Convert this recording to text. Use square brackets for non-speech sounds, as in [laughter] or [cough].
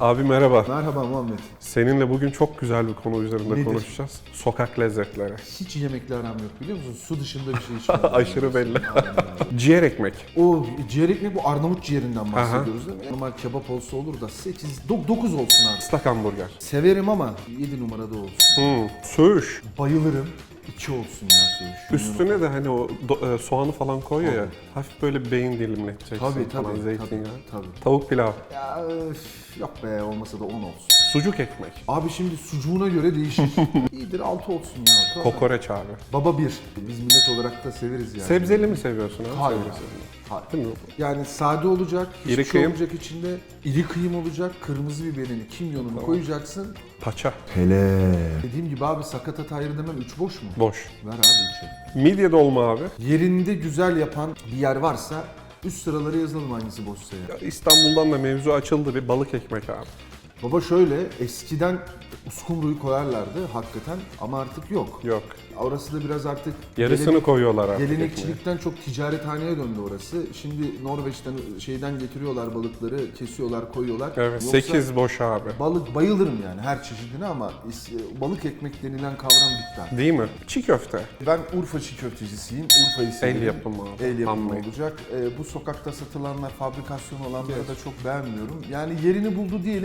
Abi merhaba. Merhaba Muhammed. Seninle bugün çok güzel bir konu üzerinde Nedir? konuşacağız. Sokak lezzetleri. Hiç yemekle aram yok biliyor musun? Su dışında bir şey [laughs] içmiyorum. Aşırı belli. Öyle. [laughs] Ciğer ekmek. o ciğer ekmeği bu Arnavut ciğerinden bahsediyoruz değil mi? Normal kebap olsa olur da 8, 9 olsun abi. Islak hamburger. Severim ama 7 numarada olsun. Hmm, söğüş. Bayılırım. 2 olsun ya söğüş. Üstüne de hani o do- e, soğanı falan koyuyor ya. Hafif böyle beyin dilimleteceksin Tabii tabii. falan tabii, zeytinyağı. tabii. Tavuk pilav. Ya öf, yok be olmasa da 10 olsun. Sucuk ekmek. Abi şimdi sucuğuna göre değişir. [laughs] İyidir 6 olsun ya. Tamam. Kokoreç abi. Baba 1. Biz millet olarak da severiz yani. Sebzeli mi seviyorsun abi? Hayır. Sebzesiz Hayır. Değil mi? Yani sade olacak, hiçbir İri şey kıyım. olmayacak içinde. İri kıyım olacak, kırmızı biberini, kimyonunu koyacaksın. Paça. Hele. Dediğim gibi abi sakatat hayır demem, üç boş mu? Boş. Ver abi üçü. Midye dolma abi. Yerinde güzel yapan bir yer varsa üst sıralara yazalım hangisi boşsa ya. Ya İstanbul'dan da mevzu açıldı bir balık ekmek abi. Baba şöyle, eskiden uskumruyu koyarlardı hakikaten ama artık yok. Yok. Orası da biraz artık Yarısını gelenek- koyuyorlar artık. ekmeğe. Gelenekçilikten çok ticarethaneye döndü orası. Şimdi Norveç'ten şeyden getiriyorlar balıkları, kesiyorlar, koyuyorlar. Evet, Yoksa 8 boş abi. Balık bayılırım yani her çeşidine ama balık ekmek denilen kavram bitti. Değil mi? Çiğ köfte. Ben Urfa çiğ köftecisiyim. Urfa'yı severim. El yapımı. El yapımı Handmade. olacak. Ee, bu sokakta satılanlar, fabrikasyon olanları da çok beğenmiyorum. Yani yerini buldu diyelim.